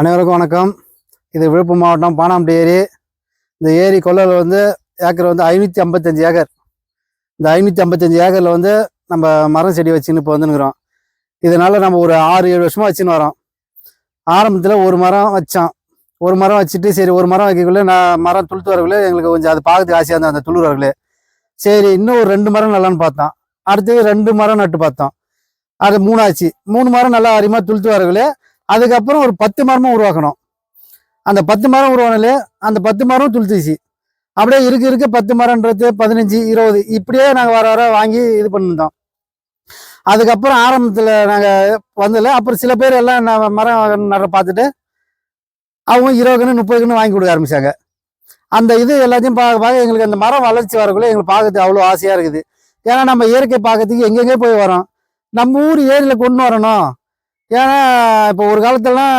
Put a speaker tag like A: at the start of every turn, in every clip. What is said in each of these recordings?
A: அனைவருக்கும் வணக்கம். இது விழுப்புரம் மாவட்டம் பானாம்பட்டி ஏரி. இந்த ஏரி கொள்ளல் வந்து ஏக்கர் வந்து ஐநூற்றி ஐம்பத்தஞ்சு ஏக்கர். இந்த ஐநூற்றி ஐம்பத்தஞ்சு ஏக்கரில் வந்து நம்ம மரம் செடி வச்சுன்னு இப்போ வந்துனுக்குறோம் இதனால் நம்ம ஒரு ஆறு ஏழு வருஷமாக வச்சுன்னு வரோம். ஆரம்பத்தில் ஒரு மரம் வச்சோம். ஒரு மரம் வச்சுட்டு சரி ஒரு மரம் வைக்கக்குள்ளே நான் மரம் துளுத்து வரக்குள்ளே எங்களுக்கு கொஞ்சம் அது பார்க்கறதுக்கு ஆசையாக இருந்தது அந்த துளிர் வரக்குள்ளே. சரி இன்னும் ஒரு ரெண்டு மரம் நல்லான்னு பார்த்தோம். அடுத்தது ரெண்டு மரம் நட்டு பார்த்தோம். அது மூணாச்சு. மூணு மரம் நல்லா அதிகமாக துளுத்து வரக்குள்ளே அதுக்கப்புறம் ஒரு பத்து மரமும் உருவாக்கணும். அந்த பத்து மரம் உருவானாலே அந்த பத்து மரம் துளுத்துச்சு அப்படியே இருக்க இருக்க பத்து மரம்ன்றது பதினஞ்சு இருபது. இப்படியே நாங்கள் வர வர வாங்கி இது பண்ணியிருந்தோம். அதுக்கப்புறம் ஆரம்பத்தில் நாங்கள் வந்ததில்ல அப்புறம் சில பேர் எல்லாம் நான் மரம் நட பார்த்துட்டு அவங்க இருபது கன்று முப்பது கன்று வாங்கி கொடுக்க ஆரம்பித்தாங்க அந்த இது எல்லாத்தையும் பார்க்க பார்க்க எங்களுக்கு அந்த மரம் வளர்ச்சி வரக்குள்ளே எங்களுக்கு பார்க்கறதுக்கு அவ்வளோ ஆசையாக இருக்குது. ஏன்னா நம்ம இயற்கை பார்க்கறதுக்கு எங்கெங்கே போய் வரோம். நம்ம ஊர் ஏரியில் கொண்டு வரணும். ஏன்னா இப்போ ஒரு காலத்துலலாம்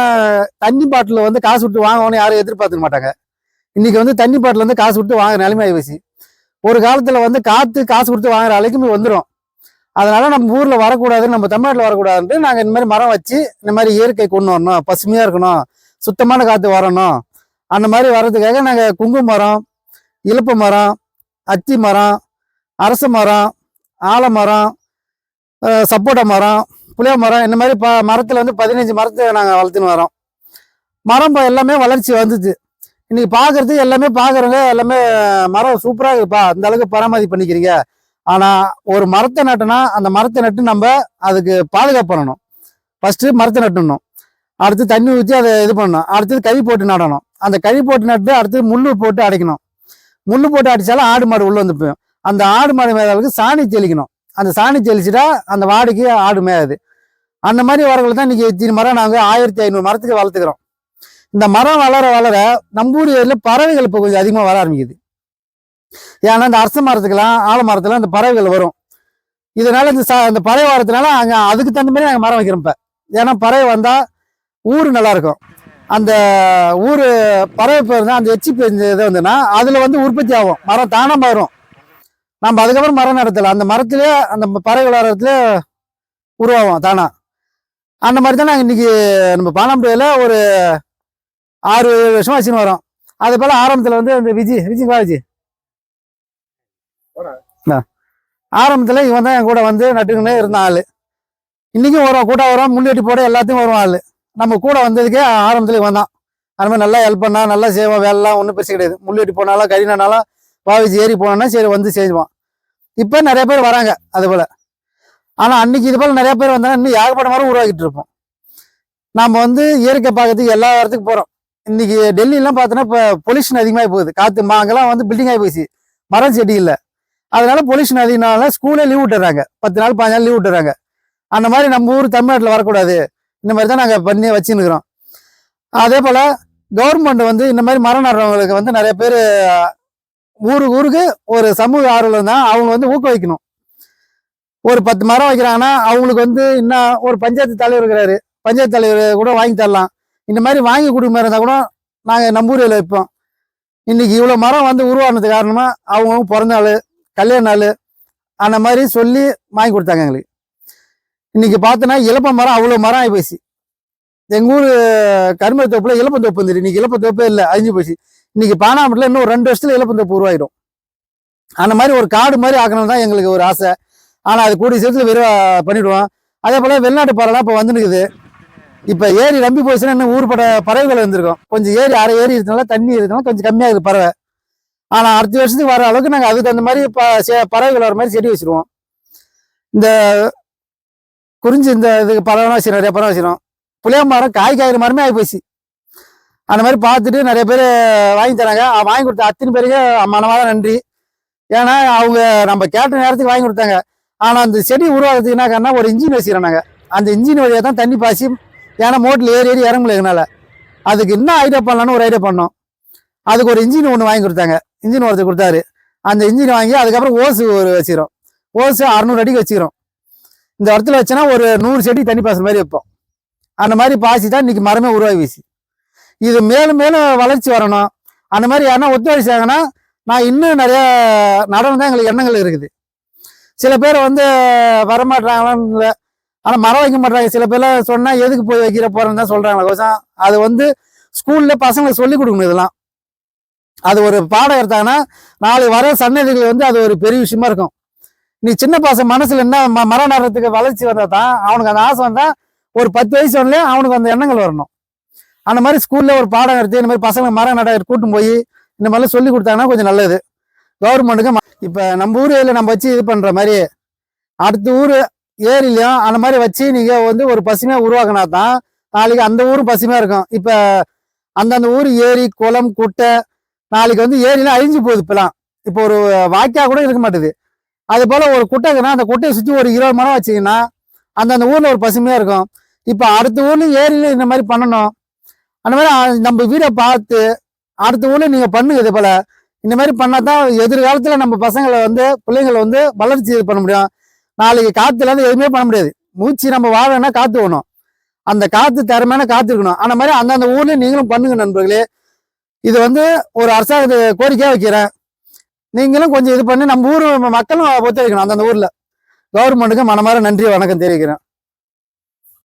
A: தண்ணி பாட்டில் வந்து காசு விட்டு வாங்கணும்னு யாரும் எதிர்பார்த்துக்க மாட்டாங்க. இன்னைக்கு வந்து தண்ணி பாட்டில் வந்து காசு விட்டு வாங்குற நிலைமை ஆயிடுச்சு ஒரு காலத்தில் வந்து காற்று காசு கொடுத்து வாங்குற அளவுக்கு வந்துடும் அதனால நம்ம ஊரில் வரக்கூடாது நம்ம தமிழ்நாட்டில் வரக்கூடாதுன்ட்டு நாங்கள் இந்த மாதிரி மரம் வச்சு இந்த மாதிரி இயற்கை கொண்டு வரணும். பசுமையாக இருக்கணும். சுத்தமான காற்று வரணும். அந்த மாதிரி வர்றதுக்காக நாங்கள் குங்கும மரம் இலுப்ப மரம் அத்தி மரம் அரச மரம் ஆலமரம் சப்போட்டா மரம் புளிய மரம் இந்த மாதிரி ப மரத்தில் வந்து பதினஞ்சு மரத்தை நாங்கள் வளர்த்துன்னு வரோம் மரம் இப்போ எல்லாமே வளர்ச்சி வந்துச்சு. இன்னைக்கு பார்க்கறது எல்லாமே பார்க்குறவங்க எல்லாமே மரம் சூப்பராக இருக்குப்பா அந்த அளவுக்கு பராமரிப்பு பண்ணிக்கிறீங்க. ஆனால் ஒரு மரத்தை நட்டுனா அந்த மரத்தை நட்டு நம்ம அதுக்கு பாதுகாப்பு பண்ணணும். ஃபஸ்ட்டு மரத்தை நட்டுணும். அடுத்து தண்ணி ஊற்றி அதை இது பண்ணணும். அடுத்தது கழி போட்டு நடணும். அந்த கழி போட்டு நட்டு அடுத்து முள் போட்டு அடைக்கணும். முள் போட்டு அடிச்சாலும் ஆடு மாடு உள்ளே வந்து போயும் அந்த ஆடு மாடு மேதாளுக்கு சாணி தெளிக்கணும். அந்த சாணி தெளிச்சுட்டா அந்த வாடிக்கு ஆடு மேயாது. அந்த மாதிரி வரக்குள்ள தான் இன்னைக்கு இத்தனை மரம் நாங்கள் ஆயிரத்தி ஐநூறு மரத்துக்கு வளர்த்துக்கிறோம். இந்த மரம் வளர வளர நம்ம ஊர் ஏரியில் பறவைகள் இப்போ கொஞ்சம் அதிகமாக வர ஆரம்பிக்குது. ஏன்னா இந்த அரச மரத்துக்கெல்லாம் ஆலமரத்துலாம் இந்த பறவைகள் வரும். இதனால இந்த ச- இந்த பறவை வரதுனால அங்கே அதுக்கு தகுந்த மாதிரி நாங்கள் மரம் வைக்கிறோம் இப்போ. ஏன்னா பறவை வந்தால் ஊர் நல்லாயிருக்கும் அந்த ஊர் பறவை போயிருந்தால் அந்த எச்சி இது வந்துன்னா அதில் வந்து உற்பத்தி ஆகும். மரம் தானாக வரும் நம்ம அதுக்கப்புறம் மரம் நடத்தலை. அந்த மரத்துலேயே அந்த பறவைகள் வளர்றதுல உருவாகும் தானா. அந்த மாதிரி தான் நாங்கள் இன்னைக்கு நம்ம பானாம்பேயில் ஒரு ஆறு ஏழு வருஷமா வச்சுன்னு வரோம். அது போல ஆரம்பத்தில் வந்து அந்த விஜி விஜய் வா விஜி. ஆரம்பத்தில் இவன் தான் என் கூட வந்து நட்டுக்கினே இருந்த ஆள். இன்னைக்கும் வரும் கூட்டம் வரும் முன்னேட்டி போட எல்லாத்தையும் வரும் ஆள். நம்ம கூட வந்ததுக்கே ஆரம்பத்தில் இவன் தான். அந்த மாதிரி நல்லா ஹெல்ப் பண்ணா நல்லா செய்வான் வேலைலாம் ஒன்றும் பிரச்சனை கிடையாது. முள்ளேட்டி போனாலும் கறினாலும் பாவிச்சு ஏறி போனோன்னா சரி வந்து செய்வான். இப்போ நிறைய பேர் வராங்க அது போல. ஆனால் அன்னைக்கு இது போல நிறைய பேர் வந்தாங்க இன்னும் ஏகப்பட்ட மரம் உருவாக்கிட்டு இருப்போம். நம்ம வந்து இயற்கை பார்க்கறதுக்கு எல்லா இடத்துக்கு போகிறோம் இன்னைக்கு டெல்லிலாம் பார்த்தோன்னா இப்போ பொல்யூஷன் அதிகமாக போகுது. காற்று மா அங்கெல்லாம் வந்து பில்டிங் ஆகி போச்சு. மரம் செடி இல்லை. அதனால பொல்யூஷன் அதிகனால ஸ்கூலே லீவ் விட்டுறாங்க. பத்து நாள் பதினஞ்சு நாள் லீவ் விட்டுறாங்க. அந்த மாதிரி நம்ம ஊர் தமிழ்நாட்டில் வரக்கூடாது. இந்த மாதிரி தான் நாங்கள் பண்ணி வச்சுன்னுக்குறோம். அதே போல் கவர்மெண்ட் வந்து இந்த மாதிரி மரம் நடுறவங்களுக்கு வந்து நிறைய பேர் ஊருக்கு ஊருக்கு ஒரு சமூக ஆர்வலம் தான் அவங்க வந்து ஊக்குவிக்கணும். ஒரு பத்து மரம் வைக்கிறாங்கன்னா அவங்களுக்கு வந்து இன்னும் ஒரு பஞ்சாயத்து தலைவர் இருக்கிறாரு. பஞ்சாயத்து தலைவர் கூட வாங்கி தரலாம். இந்த மாதிரி வாங்கி கொடுக்க மாதிரி இருந்தால் கூட நாங்கள் நம்பூரில் வைப்போம் இன்னைக்கு இவ்வளோ மரம் வந்து உருவானது காரணமாக அவங்க பிறந்த நாள் கல்யாண நாள் அந்த மாதிரி சொல்லி வாங்கி கொடுத்தாங்க எங்களுக்கு. இன்னைக்கு பார்த்தோன்னா இலப்ப மரம் அவ்வளோ மரம் ஆகி போச்சு. எங்கள் ஊர் கரும்ப தோப்பில் இலப்பம் இலப்பந்தோப்பு வந்துரு. இன்னைக்கு இலப்பந்தோப்பே இல்லை அழிஞ்சு போச்சு. இன்னைக்கு பானாமட்டில் இன்னும் ரெண்டு ரெண்டு இலப்பம் தோப்பு உருவாயிடும். அந்த மாதிரி ஒரு காடு மாதிரி ஆக்கணும் தான் எங்களுக்கு ஒரு ஆசை. ஆனால் அது கூடிய சீக்கிரத்தில் வெறும் பண்ணிவிடுவோம் அதே போல் வெளிநாட்டு பறவைலாம் இப்போ வந்துருக்குது இப்போ ஏரி நம்பி போச்சுன்னா இன்னும் ஊர்பட பறவைகள் வந்திருக்கும். கொஞ்சம் ஏரி அரை ஏரி இருக்கனால தண்ணி இருக்கனால கொஞ்சம் கம்மியாக இருக்குது பறவை. ஆனால் அடுத்த வருஷத்துக்கு வர அளவுக்கு நாங்கள் அதுக்கு அந்த மாதிரி ப செ- பறவைகள் வர மாதிரி செடி வச்சிருவோம். இந்த குறிஞ்சி இந்த இதுக்கு பறவைலாம் வச்சிடும் நிறைய பறவை வச்சிடும் புளிய மரம் காய் காய்கிற மரமே ஆகிப்போச்சு அந்த மாதிரி பார்த்துட்டு நிறைய பேர் வாங்கி தராங்க. வாங்கி கொடுத்த அத்தனை பேருக்கு மனமாக நன்றி. ஏன்னா அவங்க நம்ம கேட்ட நேரத்துக்கு வாங்கி கொடுத்தாங்க. ஆனால் அந்த செடி உருவாகிறதுக்கு என்ன காரணம் ஒரு இன்ஜின் வச்சுக்கிறோம் நாங்கள் அந்த இன்ஜின் வழியாக தான் தண்ணி பாய்ச்சி ஏன்னா மோட்டில் ஏறி ஏறி இறங்கல முடியல எங்களால். அதுக்கு என்ன ஐடியா பண்ணலான்னு ஒரு ஐடியா பண்ணோம். அதுக்கு ஒரு இன்ஜின் ஒன்று வாங்கி கொடுத்தாங்க. இன்ஜின் ஒருத்தர் கொடுத்தாரு. அந்த இன்ஜின் வாங்கி அதுக்கப்புறம் ஓசு ஒரு வச்சுக்கிறோம் ஓசு அறநூறு அடிக்கு வச்சுக்கிறோம் இந்த இடத்துல வச்சோன்னா ஒரு நூறு செடி தண்ணி பாசுற மாதிரி வைப்போம். அந்த மாதிரி பாசி தான் இன்னைக்கு மரமே உருவாகி வீசி. இது மேலும் மேலும் வளர்ச்சி வரணும். அந்த மாதிரி யாருன்னா ஒத்துழைச்சாங்கன்னா நான் இன்னும் நிறையா நடனம் தான் எங்களுக்கு எண்ணங்கள் இருக்குது. சில பேர் வந்து வரமாட்டாங்களான்னு இல்லை. ஆனால் மரம் வைக்க மாட்டாங்க சில பேர்லாம் சொன்னால் எதுக்கு போய் வைக்கிற போறேன்னு தான் சொல்கிறாங்களே கோசம் அது வந்து ஸ்கூல்ல பசங்களுக்கு சொல்லி கொடுக்கணும் இதெல்லாம். அது ஒரு பாடம் எடுத்தாங்கன்னா நாளைக்கு வர சன்னதிகள் வந்து அது ஒரு பெரிய விஷயமா இருக்கும். நீ சின்ன பசங்க மனசுல என்ன ம- மரம் நடுறதுக்கு வளர்ச்சி வந்தால் தான் அவனுக்கு அந்த ஆசை வந்தால் ஒரு பத்து வயசு வரலையே அவனுக்கு அந்த எண்ணங்கள் வரணும். அந்த மாதிரி ஸ்கூலில் ஒரு பாடம் எடுத்து இந்த மாதிரி பசங்களை மரம் நட கூட்டும் போய் இந்த மாதிரிலாம் சொல்லி கொடுத்தாங்கன்னா கொஞ்சம் நல்லது. கவர்மெண்ட்டுக்கு இப்போ நம்ம ஊர் ஏரியில் நம்ம வச்சு இது பண்ணுற மாதிரி அடுத்த ஊர் ஏரியிலையும் அந்த மாதிரி வச்சு நீங்கள் வந்து ஒரு பசுமையாக உருவாக்கினா தான் நாளைக்கு அந்த ஊரும் பசுமையாக இருக்கும். இப்போ அந்தந்த ஊர் ஏரி குளம் குட்டை நாளைக்கு வந்து ஏரிலாம் அழிஞ்சு போகுது இப்போலாம் இப்போ ஒரு வாய்க்கா கூட இருக்க மாட்டுது. அது போல் ஒரு குட்டை இருக்குன்னா அந்த குட்டையை சுற்றி ஒரு இருபது மரம் வச்சீங்கன்னா அந்தந்த ஊரில் ஒரு பசுமையாக இருக்கும். இப்போ அடுத்த ஊர்லேயும் ஏரியில இந்த மாதிரி பண்ணணும். அந்த மாதிரி நம்ம வீடை பார்த்து அடுத்த ஊரில் நீங்கள் பண்ணுங்க இது போல். இந்த மாதிரி பண்ணால் தான் எதிர்காலத்தில் நம்ம பசங்களை வந்து பிள்ளைங்களை வந்து வளர்ச்சி இது பண்ண முடியும். நாளைக்கு காற்றுலேருந்து எதுவுமே பண்ண முடியாது. மூச்சு நம்ம வாழணும்னா காற்று வேணும் அந்த காற்று திறமையான காத்து இருக்கணும். அந்த மாதிரி அந்தந்த ஊர்லேயும் நீங்களும் பண்ணுங்க நண்பர்களே. இது வந்து ஒரு அரசாங்க கோரிக்கையாக வைக்கிறேன். நீங்களும் கொஞ்சம் இது பண்ணி நம்ம ஊர் மக்களும் ஒத்துழைக்கணும் அந்தந்த ஊரில். கவர்மெண்ட்டுக்கு மனமார நன்றி வணக்கம் தெரிவிக்கிறேன்.